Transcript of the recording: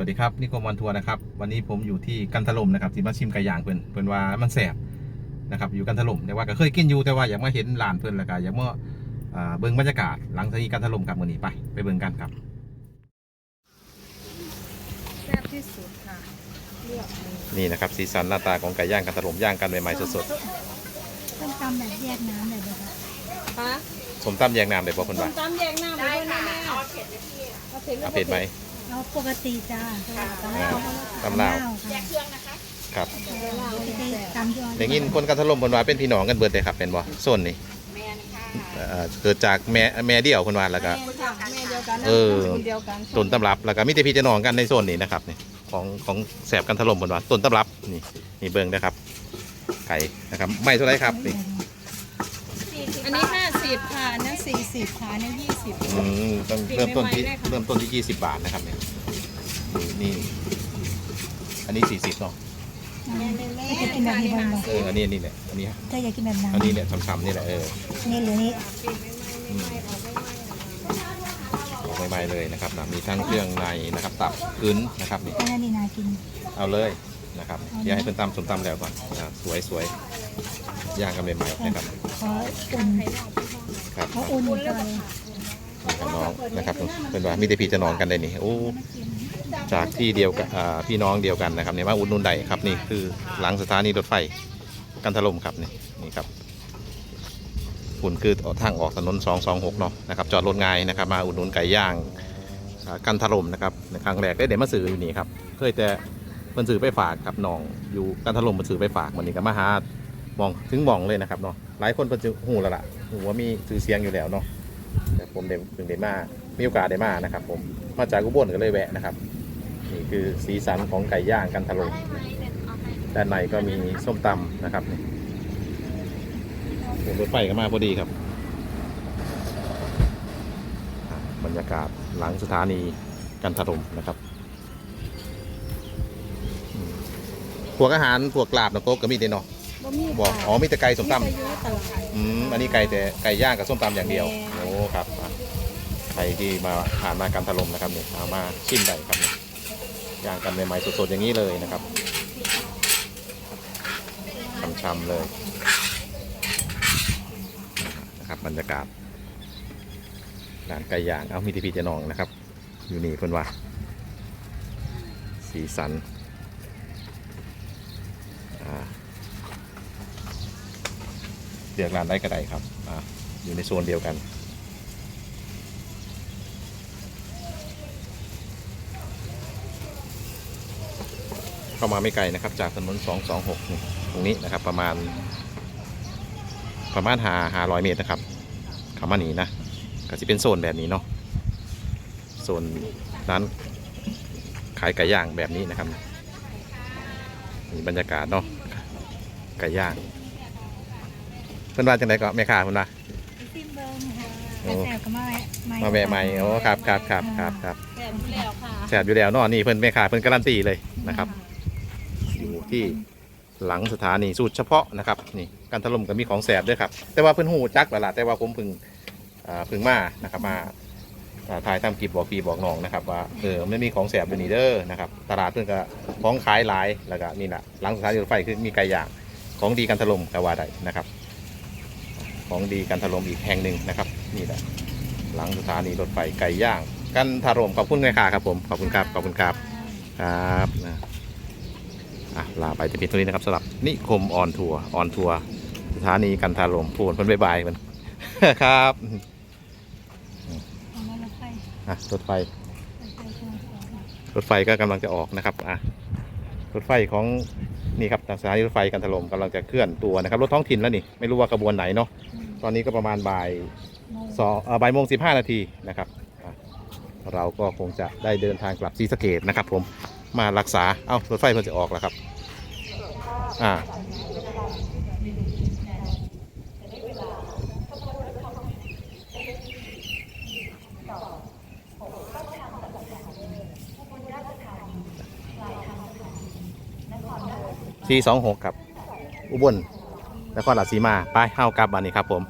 วัสดีครับนี่โกมอนทัวร์นะครับวันนี้ผมอยู่ที่กันทลมนะครับที่มาชิมไก่ย่างเพิ่นเพิ่นว่ามันแสบนะครับอยู่กันทลมแต่ว่าก็เคยกินอยู่แต่ว่าอยากมาเห็นร้านเพิ่นแล้วก็อยากมาอ่าเบิ่งบรรยากาศหลังจากที่กันทลมครับมื้อนี้ไปไปเบิ่งกันครับแซ่บที่สุดค่ะเลือกเลยนี่นะครับสีสันหน้าตาของไก่ย่างกันทลมย่างกันใหม่ๆสดต้มตำแบบแยกน้ำเลยนะคะคะๆสมตำแยงน้ำได้บ่เพิ่นส้ว่ามตำแยกน้ำได้ค่ะเอาเผ็ดเลยพี่เอาเผ็ดเอาเผ็ดไหม เอาปกติจ้าอ่าตำลาวแยกครับไม่ได้ตำยอดได้ยินคนกันทลมเพิ่นว่าเป็นพี่น้องกันเบิดเลยครับเป็นบ่โซนนี่แมนค่ะเอ่อเกิดจากแม่แม่เดี่ยวเพิ่นว่าแล้วก็แม่ค่ะแม่เดียวกันนะเออนามสกุลเดียวกันต้นตำรับแล้วก็มีแต่พี่จะน้องกันในโซนนี้นะครับนี่ของของแสบกันถล่มบนว่าต้นตำรับนี่นี่เบิ้งนะครับไก่นะครับไม่เท่าไรครับนี่อันนี้ห้า สิบค่ะอันนั้นสี่สิบค่ะอันนี้ยี่สิบ อืมต้องเริ่มต้นที่ไม่ไหวเลยค่ะ เริ่มต้นที่20บาทนะครับนี่นี่นี่ อันนี้40เนาะจะกินแบบนี้บ้างไหมเอออันนี้อันนี้แหละอันนี้ถ้าอยากกินแบบน้ำอันนี้เนี่ยช้ำๆนี่แหละเออนี่หรือนี่อืมออกใหม่ๆเลยนะครับนะมีทั้งเครื่องในนะครับ ตับกึ้นนะครับนี่ อันนี้น่ากิน เอาเลยนะครับเดี๋ยวให้เพิ่นตำสมตำแล้วก่อนอ่าสวยสวยย่างกันใหม่ๆนะครับขออุ่น ครับขออุ่นก่อนกับน้องนะครับเป็นว่ามีแต่พี่จะนอนกันได้นี่โอ้จากที่เดียวกันอ่าพี่น้องเดียวกันนะครับเนี่ยมาอุดหนุนใดครับนี่คือหลังสถานีรถไฟกันทลมครับนี่นี่ครับฝุ่นคือทางออกถนน 226เนาะนะครับจอดรถง่ายนะครับมาอุดหนุนไก่ย่างกันทลมนะครับในครั้งแรกได้เดี๋ยวมาซื้ออยู่นี่ครับเคยแต่มันซื้อไปฝากครับน้องอยู่กันทลมมันซื้อไปฝากวันนี้ก็มาหามองถึงมองเลยนะครับเนาะ หลายคนเป็นหูแล้วล่ะหูว่ามีซื้อเสียงอยู่แล้วเนาะแต่ผมเดเพิ่งได้มามีโอกาสได้มานะครับ ผมมาจากอุบลก็เลยแวะนะครับนี่คือสีสันของไก่ย่างกันทะลมด้านในก็มีส้มตำนะครับผมรถไฟก็มาพอดีครับ บรรยากาศหลังสถานีกันทะลมนะครับพวกอาหารพวกลาบนะโก๊กก็มีเด้เนาะ บ่มีบอกอ๋อมีแต่ไก่ส้มตำมีแต่อยู่ในตลาด อืมอันนี้ไก่แต่ไก่ย่างกับส้มตำอย่างเดียว แม่ โอ้ครับอะใครที่มาผ่านมาการถล่มนะครับเนี่ยเอามาชิมได้ครับเนี่ยย่างกันใหม่ๆสดๆอย่างนี้เลยนะครับช่ำๆเลยนะครับบรรยากาศร้านไก่ย่างเอามีทีพีจะนองนะครับ อยู่นี่เพื่อนว่า สีสันอ่า เลือกร้านได้ก็ได้ครับออยู่ในโซนเดียวกัน เข้ามาไม่ไกลนะครับ จากถนน 226 ตรงนี้นะครับ ประมาณ ประมาณหาหาร้อยเมตรนะครับข้ามานีนะ ก็จะเป็นโซนแบบนี้เนาะโซนร้านขายไก่ย่างแบบนี้นะครับมีบรรยากาศเนาะไก่ย่าง พิ่นว่าจังไดก็แม่ค้าเพิ่นว่าซิมเบิ้งค่ะโอ้กระแสก็มาแวะมาแวะใหม่โอ้ครับครับครับครับครับแซ่บอยู่แล้วค่ะแซ่บอยู่แล้วเนาะนี่เพิ่นแม่ค้าเพิ่นการันตีเลยนะครับ อยู่ที่หลังสถานีสูตรเฉพาะนะครับนี่การถล่มก็มีของแสบด้วยครับ แต่ว่าเพิ่นหูจักแล้วล่ะแต่ว่าผมเพิ่งอ่าเพิ่งมานะครับมาอ่าถ่ายทำคลิปบอกพี่บอกน้องนะครับว่าเออไม่มีของแสบอยู่นี่เด้อนะครับตลาดเพิ่นก็ของขายหลายแล้วก็นี่แหละหลังสถานีรถไฟคือมีไก่ย่างของดีการถล่มก็ว่าได้นะครับ ของดีการถล่มอีกแห่งหนึ่งนะครับ นี่แหละหลังสถานีรถไฟไก่ย่าง กันถล่มขอบคุณแม่ค้าครับผมขอบคุณครับขอบคุณครับครับนะอะลาไปจะเพียงเท่านี้นะครับสำหรับนิคมออนทัวร์ออนทัวร์สถานีกันทารมพูนเพิ่นบายบายมันครับเอามารถไฟอะรถไฟ รถไฟก็กำลังจะออกนะครับอะรถไฟของนี่ครับสถานีรถไฟกันถล่มกำลังจะเคลื่อนตัวนะครับรถท้องถิ่นแล้วนี่ไม่รู้ว่ากระบวนไหนเนาะ ตอนนี้ก็ประมาณบ่ายโมงสองเอ่อบ่ายโมงสิบห้านาทีนะครับอะเราก็คงจะได้เดินทางกลับศรีสะเกดนะครับ ผมมารักษา เอ้ารถไฟเพิ่งจะออกแล้วครับ อ่าสี่สองหกครับ อุบล นครราชสีมาไปเฮากลับบันนี้ครับผม